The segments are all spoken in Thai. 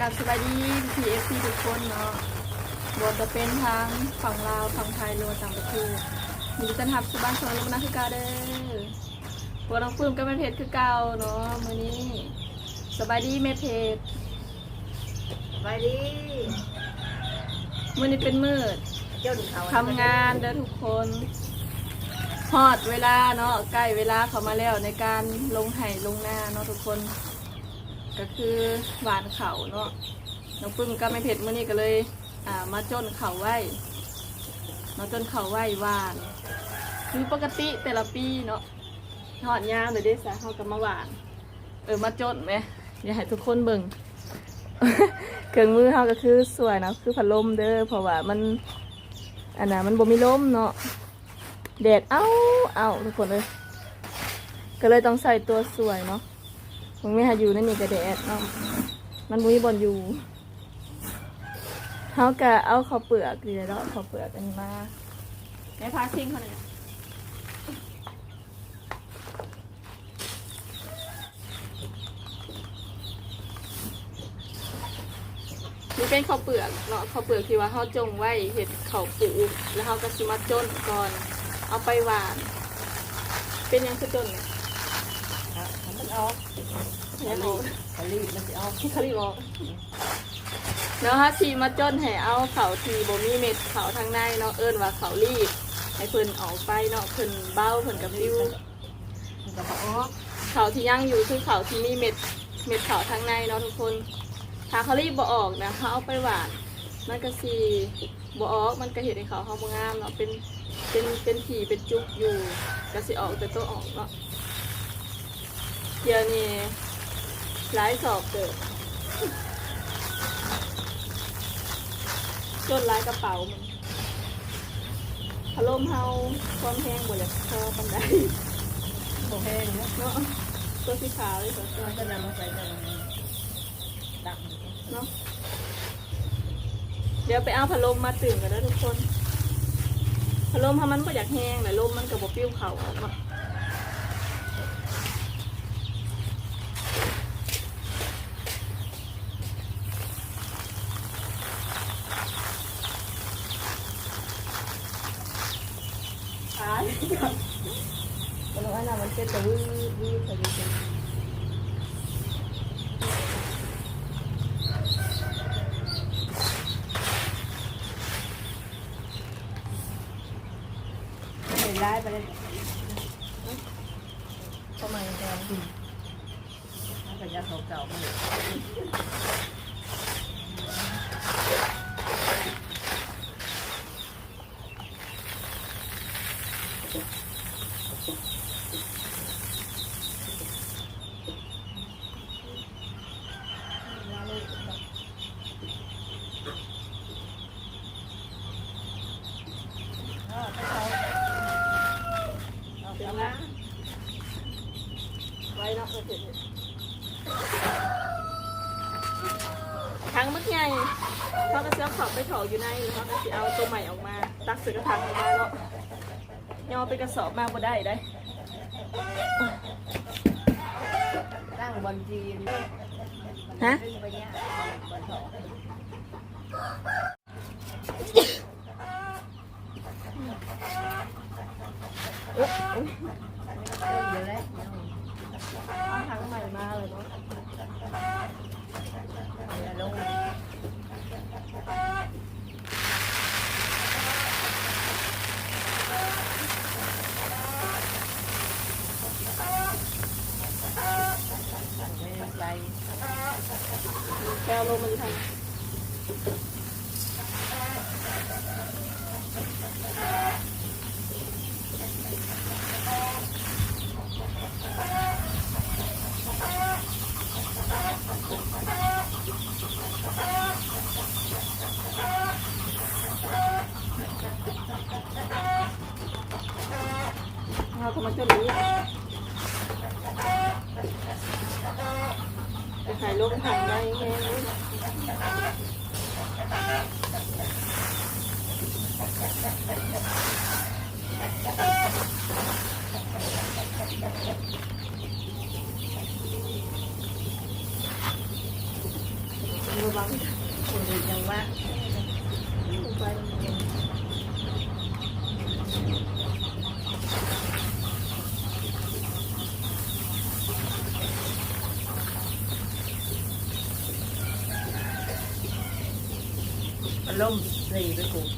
กับสบายดี PFC ทุกคนเนาะบทจะเป็นทางฝั่งลาวฝั่งไทยรว่าต่างประเทศมีจะทับสุบ้านชนลูกนะคือเกาเด้อบัวน้องปื้มก็เป็นเพจคือเก่าเนาะมื้อนี้สบายดีแม่เพจไปดีมื้อนี้เป็นมืดทำงานเด้อทุกคนฮอดเวลาเนาะใกล้เวลาเขามาแล้วในการลงไห่ลงหน้าเนาะทุกคน ก็คือหวานเขาเนาะน้องปึ้มก็ไม่เผ็ดมื้อนี้ก็เลยอ่ามาจนเขาไว้มาจนเขาไว้หวานคือปกติแต่ละปีเนาะหอดยามเลยเด้สายเขาก็มาหวาน เออมาจนไหมอย่าให้ทุกคนเบิ่งเครื่องมือเขาก็คือสวยนะคือพัดลมเด้อเพราะว่ามันอันนั้นมันบ่มีลมเนาะแดดเอ้าเอ้าทุกคนเลยก็เลยต้องใส่ตัวสวยเนาะ มึงไม่หาอยู่นั่นนี่ก็แดดเนาะมันบ่มีบอลอยู่เขาก็เอาข้าวเปลือกดีแล้วข้าวเปลือกอันนี้มาในพาซิ่งเขาเนี่ยนี่เป็นข้าวเปลือกเนาะข้าวเปลือกที่ว่าเขาจงไว้เห็ดข้าวปูแล้วเขาก็สิมาจนก่อนเอาไปหวาน เป็นหยังคือจนเนี่ยมันออก ยังออกผลิตมันจะออกที่เขาเรียกว่เนาะฮะทีมาจนให้เอาเขาทีบ่มีเม็ดเขาทางในเนาะเอิ้นว่าเขารีบให้เพิ่นออกไปเนาะเพิ่นเบ้าเพิ่นกับริ้วมันจะออกเขาที่ย่งอยู่คือเขาที่มีเม็ดเม็ดเขาทางในเนาะทุกคน ถ้าเขารีบบ่ออกนะเขาเอาไปหวานมันก็สีบ่ออกมันก็เห็นให้เขาเขาบ่งามเนาะเป็นเป็นเป็นผีเป็นจุกอยู่ก็สิออกแต่ตัวออกเนาะเดี๋ยวนี้ หลายสอบเกิดจนร้ายกระเป๋ามันพะโลมเฮาความแห้งหมดเลยพอปันไดโอเคเนาะเนาะตัวสีขาวเลยค่ะมันก็นำมาใส่ในดักเนาะเดี๋ยวไปเอาพัดลมมาตื่นกันนะทุกคนพัดลมถ้ามันไม่อยากแห้งแต่ลมมันกับบปิ้วเขาออกมาตายมันว่าน่ะมันเป็นแต่วืดวืดแต่วืด เป็นร้ายไปเลยทำไมจะมันก็จะเก่าๆมัน เดี๋ยวนะไว้เนาะเดี๋ยวทั้งมักใหญ่เขาก็จะเอาเขับไปถอยู่ในหรือเขาก็จะเอาตัวใหม่ออกมา ตักใส่กระถางออกมาแล้วย่อไปกระสอบมากบ่ได้ได้ตั้งบอลจีนฮะขึ้นไปเยอลสองเดี๋ยวแล้วเอาทั้งใหม่มาเลยเนาะ ลง ใจ แก้วลมมันทำเอาเขามาจนนี้จะถ่ายลงถ่ายได้แค่นี้ วังคนอื่นยังว่า ไป อารมณ์สีไปกู ท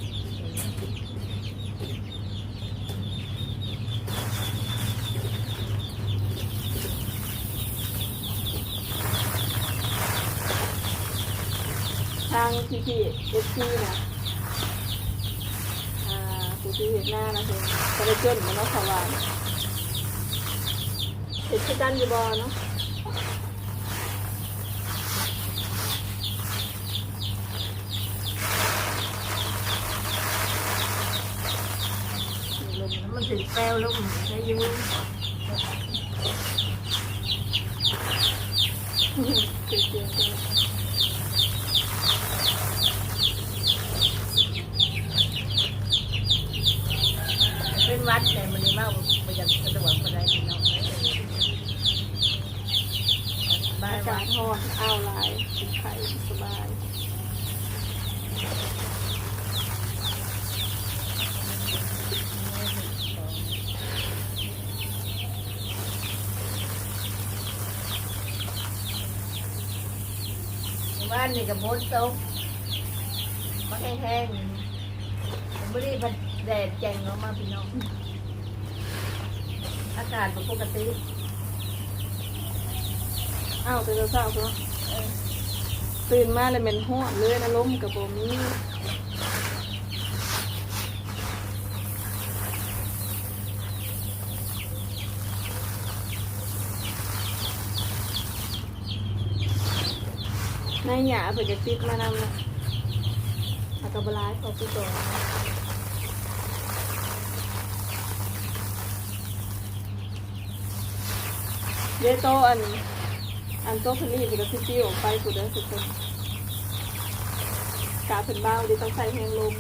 างพี่พี่เอฟซีนะอ่าผู้ที่เห็นหน้านะเพิ่นก็ได้เกินมาเนาะสว่างเห็นคือกันอยู่บ่เนาะมมันถึงแปลวลมใช้ยูเสียงเสียงกัน เป็น วัดแต่มันมากมันยังสะดวกคนใดพี่น้องบ้าอานวักาดศร้อนอ้าวหลายกินไข่สบายบ้านนี่กับโบนโต๊ะมันแห้งๆไม่ได้มัน แดดแจงออกมาพี่น้อง อากาศปกติอ้าวตื่นเช้าเนาะตื่นมาเลยเหม็นห้อนเลยนะล้มกับโบมีนายหยาเผื่อจะติดมานำนะอากาบลายออกไปก่อน เดโตอัน อันโตพลีบุตรพิจิออกไปบุตรสุดคนกาเป็นบ้าวเดี๋ยวต้องใส่แหงลม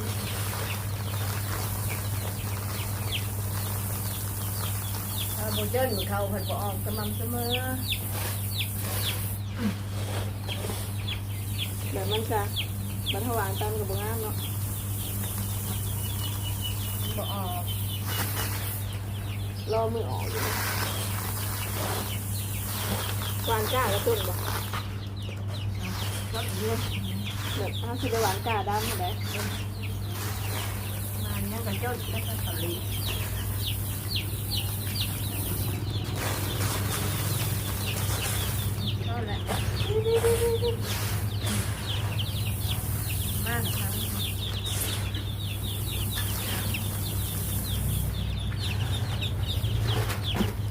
โบเดินเขาผัดบออกสม่ำเสมอเดี๋ยวมันจะบันทวางตามกับบงามเนาะบออกรอมือออกอยู่ หวานก้าแล้วต้นบ่ก็เยอะแบบอ้าวคือหวานก้าดำเห็นไหมมาเนี่ยกับเจ้าแล้วก็สลีก็แหละมากครับ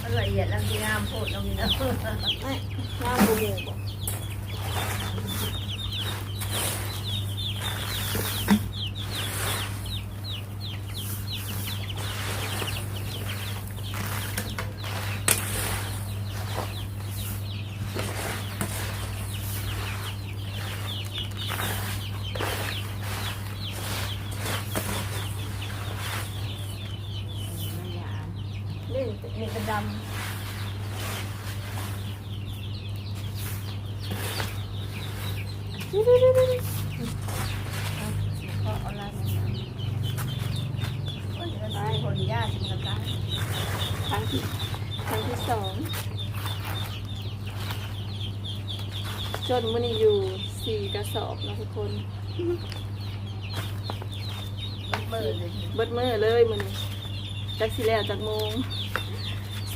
มันละเอียดแล้วที่งามโพดเรามีนะ ไอ้งามบูมูบ่ นี่นี่กระดำก็เอาลายมาโอ้ยจะตายคนยากจริงนะจ๊ะครั้งที่ครั้งที่สองจนมันนี้อยู่สี่กระสอบนะทุกคนเบิดเลยเบิดมือเลยมันจักสิแล้วจากโมงเส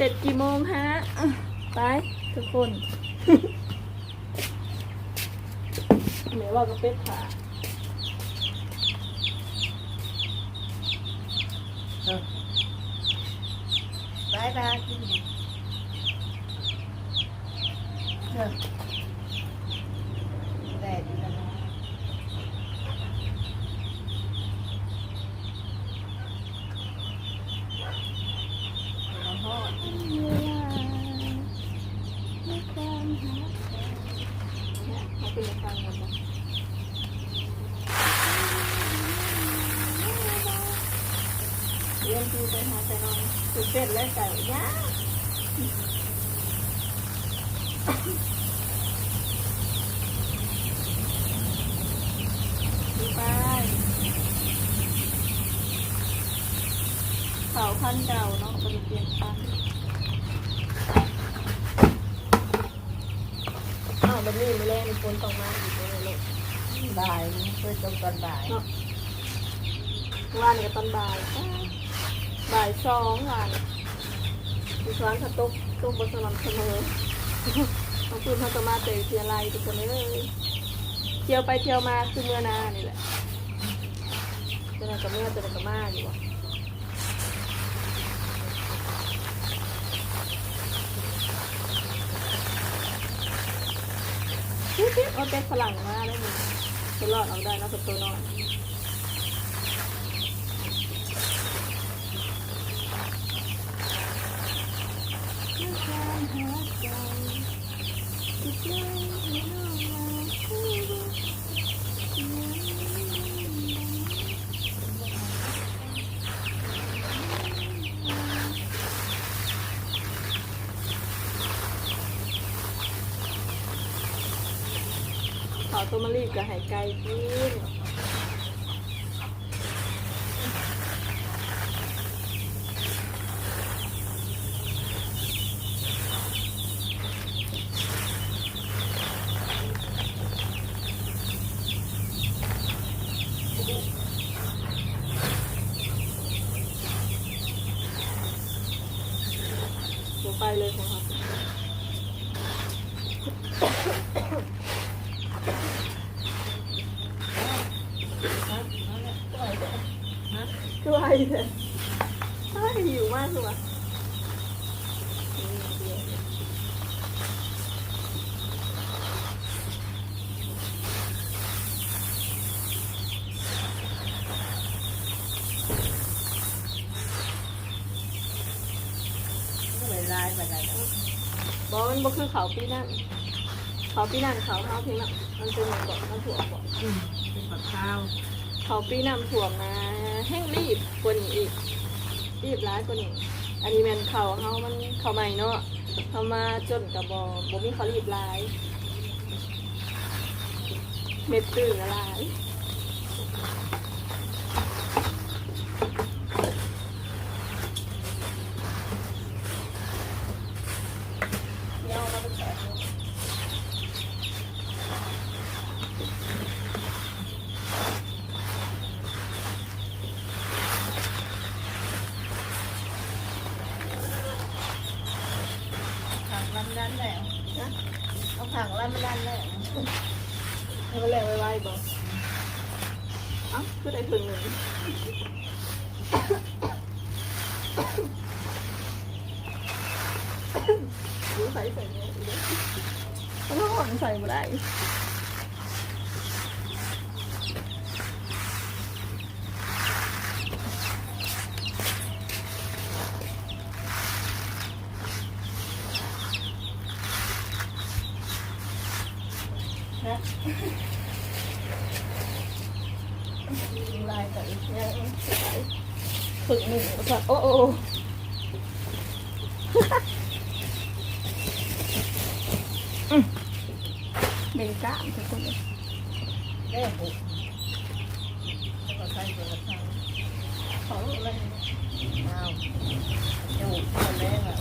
ร็จกี่โมงฮะอะไป ทุกคนเหมือนว่าก็เป็ดขาบายบายกินเด้อแนดูไปหาแต่นอนตื่นเต้นและไก่ย่าดูไปเสาพันเก่าเนาะบริเวณพันอ้าวบันนี้มาแล่นฝนตกมาอีกแล้วลูบ่ายเพื่อจมตอนบ่าย ว่าเนี่ยตอนบ่าย บ่ายสองว่านดิฉันถ้าตกตกบนสม่ำเสมอต้องพูดเขาจะมาเตะเทียไรทุกคนเลยเที่ยวไปเที่ยวมาคือเมื่อนานี่แหละจะนั่นกับเมื่อจะนั่นกับมาอยู่วะชิชิเอาแต่ฝรั่งมาได้ไหมจะรอดเอาได้นอกจากตัวนอน ตัวมารีบกับหายไกลกิน หนูไปเลยของเขาช่วยเลยใช่หิวมากเลยว่ะ เวลาแบบไหน บอกมันบอคือเขาปีนั่นเขาปีนั่นเขาเขาพียงน่ะมันเป็นเหมือนก่อนมันถ่วมก่อนอืมเป็นผักข้าวเขาปีนั่นถ่วมนะแห้งรีบกว่านี้อีกรีบร้ายกว่านี้อันนี้แมนเขาเขามันเขาใหม่เนาะเขามาจนกับบอบมีเขารีบร้าย เม็ดตื่นอะไรเนี่ยเอามาเป็นแฉกผักลำ ดันแล้วนะเอาผักลำดันแล้วให้มันแรงไวๆบอกเอ้าก็ได้ถึงหนึ่งรู้ใส่ใส่เนี่ยอีกแล้วต้องหวังใส่มาได้ ลายแต่อีกเนี่ยฝึกหนึ่งก่อนโอ้โอ้โอ้อืมเบ่งกล้ามทุกคนเลยได้ปุ๊บแล้วก็ใส่ตัวข้าวขอลูกเลยอ้าวดูคนแรกอะ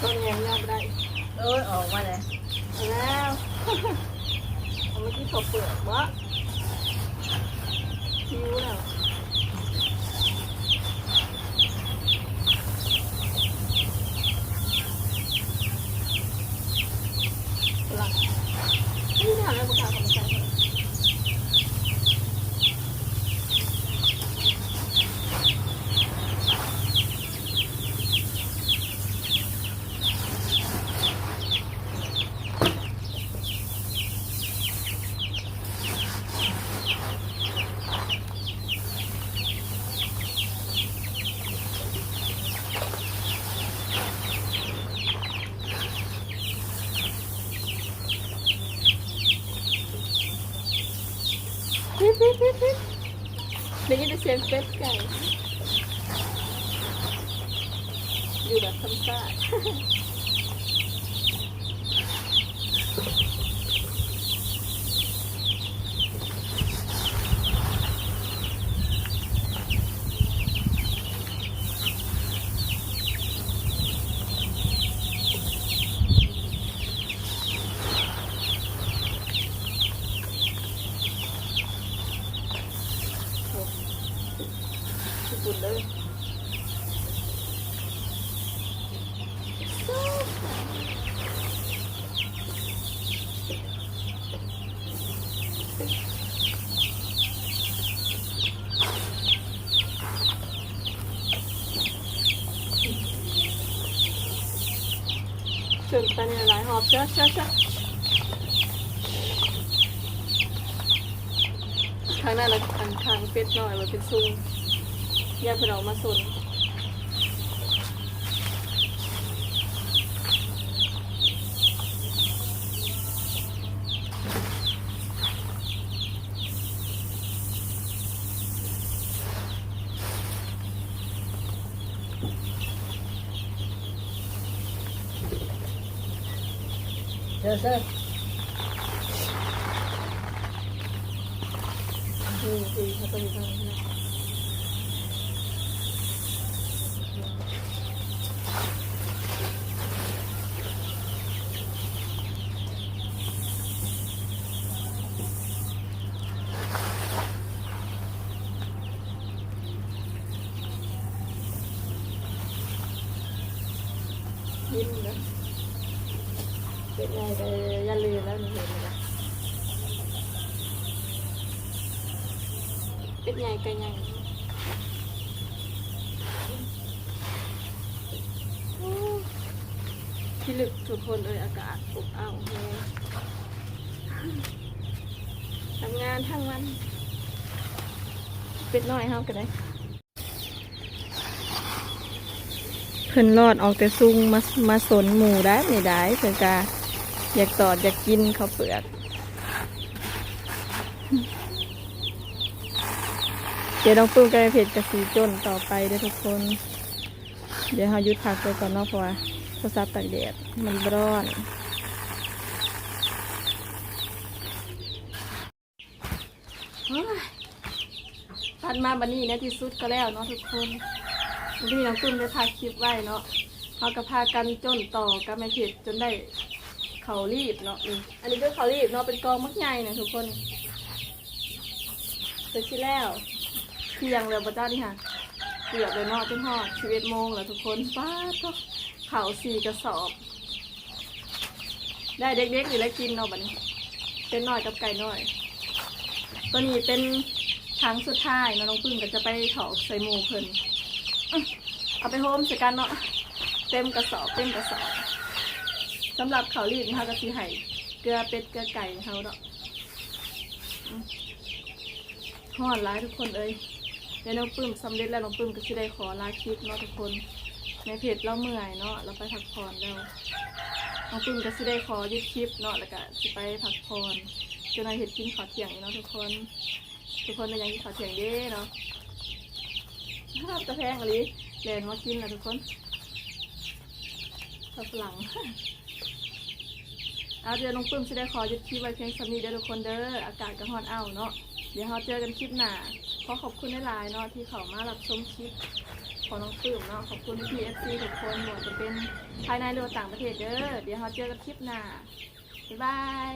ตอนแงมยอมได้ เอ้ยออกมาเลย เอาแล้ว เอาเมื่อกี้เขาเปลือกวะ คิ้วแล้วหลังนี่ถามแล้วประกาศของใจ ปิ๊บปิ๊บปิ๊บปิ๊บ ได้ยินแต่เสียงเป็ดไก่ อยู่แบบธรรมชาติ ญี่ปุ่นเลยถึงไปในหลายหอบเจ้าเจ้าเจ้าข้างหน้าเราอันทางเป็ดหน่อยมันเป็นซุง ยกเพื่อนออกมาสนเจอเซออืมคือเขาต้องมีทาง นี้นะยิ้มนะเป็นไงแต่อย่าลืมแล้วนี่เห็นไหมล่ะเป็ดใหญ่ไก่ใหญ่โอ้ที่ลึกทุกคนเลยอากาศอบอ้าวแฮทำงานทั้งวัน เป็ดน้อยเฮากันเลย เพิ่นรอดออกแต่ซุงมามาสนหมูได้ไม่ได้เพิ่นกาอยากตอดอยากกินข้าวเปลือกเดี๋ยวน้องปื้มกับไอ้เพจกระสีจนต่อไปด้อทุกคน เดี๋ยวเราหยุดพักไปก่อนเนาะเพราะว่าโทรศัพท์ตากแดดมันร้อนเฮ้ยปันมาบันนี้ในที่สุดก็แล้วเนาะทุกคน วันนี้น้องปื้มได้พาคลิปไว้เนาะเขาก็พากันจนต่อกับไอ้เพจจนได้เขารีบเนาะนี่อันนี้ก็เขารีบเนาะเป็นกองมักใหญ่นะทุกคนเสร็จแล้วเที่ยงเลยพระเจ้านี่ค่ะเกือบเลยเนาะจนหอดสิบเอ็ดโมงแล้วทุกคนป้าก็เข่าสี่กระสอบ ได้เด็กๆอยู่แล้วกินเนาะบัดนี้ เป็นน้อยกับไก่น้อยตัวนี้เป็นครั้งสุดท้ายเนาะน้องพึ่งก็จะไปถอกใส่หมูเพิ่น เอาไปโฮมใส่กันเนาะเต็มกระสอบเต็มกระสอบสำหรับเขารีบนะคะก็สีไห่เกลือเป็ดเกลือไก่เขาเนาะฮอดร้ายทุกคนเอ้ยเดี๋ยวน้องปื้มสำเร็จแล้วน้องปื้มก็จะได้ขอลาคลิปเนาะทุกคน ในเพจเราเมื่อยเนาะเราไปพักผ่อนแล้วน้องปื้มก็จะได้ขอยุดคลิปเนาะแล้วก็จะไปพักผ่อนจนนายเห็ดกินขอเที่ยงเนาะทุกคน ทุกคนเป็นยังกินขอเที่ยงเด้เนาะ ภาพจะแพงอะไรแลนมากินนะทุกคนข้าฝรั่งเอาเดี๋ยวน้องปื้มจะได้ขอยุดคลิปไว้เพียงสำนีเด้อทุกคนเด้ออากาศก็ร้อนอ้าเนาะเดี๋ยวเราเจอกันคลิปหน้าขอขอบคุณหลายๆเนาะที่เขามารับชมคลิปของน้องปื้มเนาะขอบคุณพี่เอฟซีทุกคนหมดจะเป็นภายในหรือว่าต่างประเทศเด้อเดี๋ยวเราเจอกันคลิปหน้าบ๊ายบาย